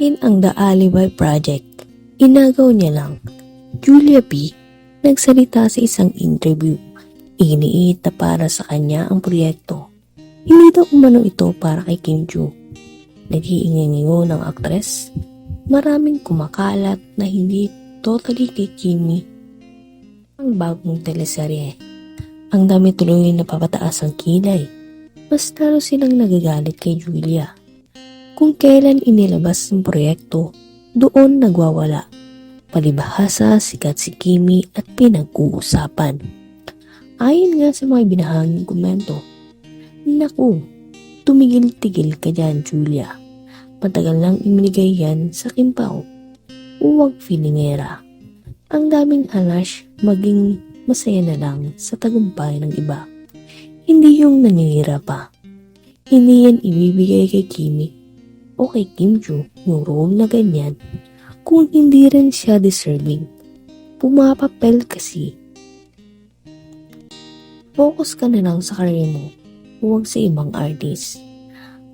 In ang The Alibi Project, inagaw niya lang. Julia P. nagsalita sa isang interview. Iniit na para sa kanya ang proyekto. Hindi daw umano ito para kay Kim Joo. Nag-iingingo ng aktres. Maraming kumakalat na hindi totally kay Kimi ang bagong teleserye. Ang dami tuloy na papataas ang kilay. Mas lalo silang nagagalit kay Julia. Kung kailan inilabas ang proyekto, doon nagwawala. Palibhasa, sikat si Kimi at pinag-uusapan. Ayon nga sa mga binahaging komento, Naku, tumigil-tigil ka dyan, Julia. Matagal lang iminigay yan sa Kimpaw. Huwag filingera. Ang daming halash maging masaya na lang sa tagumpay ng iba. Hindi yung nangingira pa. Hindi yan ibibigay kay Kimi o kay Kim Joo yung role na ganyan kung hindi rin siya deserving. Pumapapel kasi. Focus ka na lang sa career mo, huwag sa ibang artist.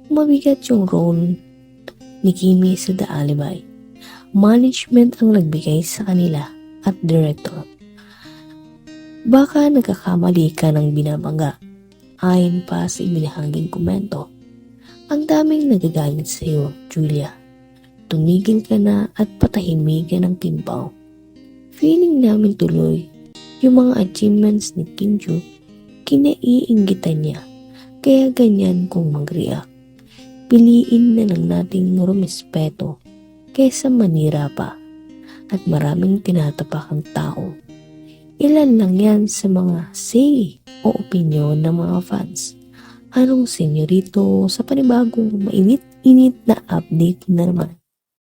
Mabigat yung role ni Kimi sa The Alibi. Management ang nagbigay sa kanila at director. Baka nagkakamali ka ng binabangga. Ayon pa sa ibinahaging komento. Ang daming nagagalit sa iyo, Julia. Tumigil ka na at patahimikan ng kimpaw. Feeling namin tuloy yung mga achievements ni Kim Joo, kinaiinggitan niya. Kaya ganyan kung mag-react. Piliin na lang nating rumispeto kaysa manira pa at maraming tinatapakang tao. Ilan lang yan sa mga say o opinion ng mga fans. Anong senyorito sa panibagong mainit-init na update na naman?